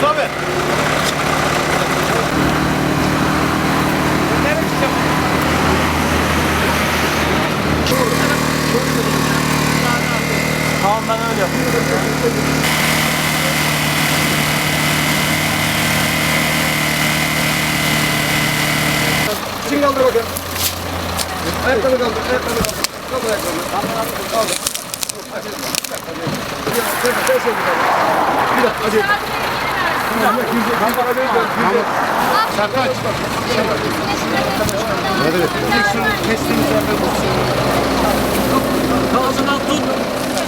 Tabii. Tamam ben öyle yapayım. Şimdi kaldır bakayım. Ayaklarını kaldır, ayaklarını kaldır. Kaldır ayaklarını. Kaldır. Kaldır. Bir dakika, acele etme. Tamam, bir dakika, yüzde- Tamam, acele etme. Yüzde- Sertaç. Kestiğimiz yerde Ağzından tut.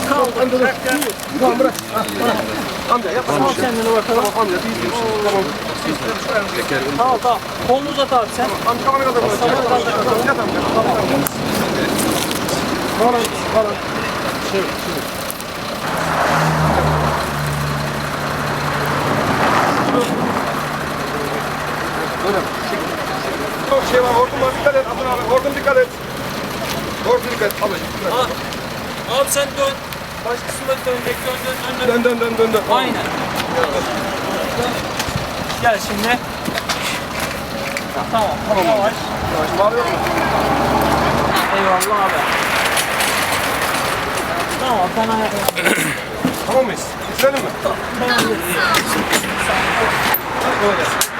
Kaldır. Amca dur. Tamam bırak. Bırak. Amca yap. Al kendini bakalım. Tamam amca biz şey. Tamam. Tamam tamam. Kolunu uzat abi sen. Amca kamerayı kaldır. Yat amca. Yat amca. Falan, Şey, şey. Böyle. Çok şey var. Hortum var. Dikkat et. Abdun abi. Hortum dikkat et. Hortum dikkat et. Ha. Abi sen dön. Baş kısmına dönecek. Dön dön dön. dön. Dön dön dön dön. dön. Aynen. Gel şimdi. Tamam. Tamam. Yavaş. Yavaş. Bağırıyor mu? Eyvallah abi. Tamam ben ayak. Tamam mıyız? Bitirelim mi? Ben hallederim. Hadi kolay gelsin.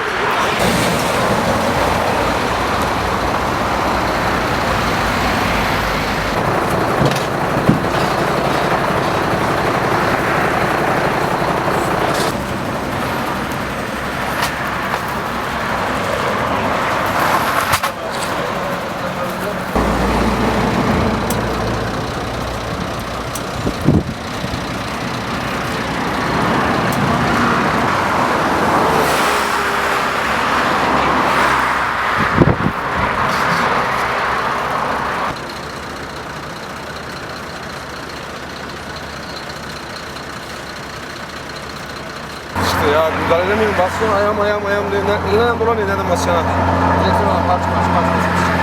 İşte ya müdahale edemiyorum. Basıyor ayağım ayağım ayağım diye. Ne, inan dolanıyor dedim basacağına. Getir bana parça parça parça.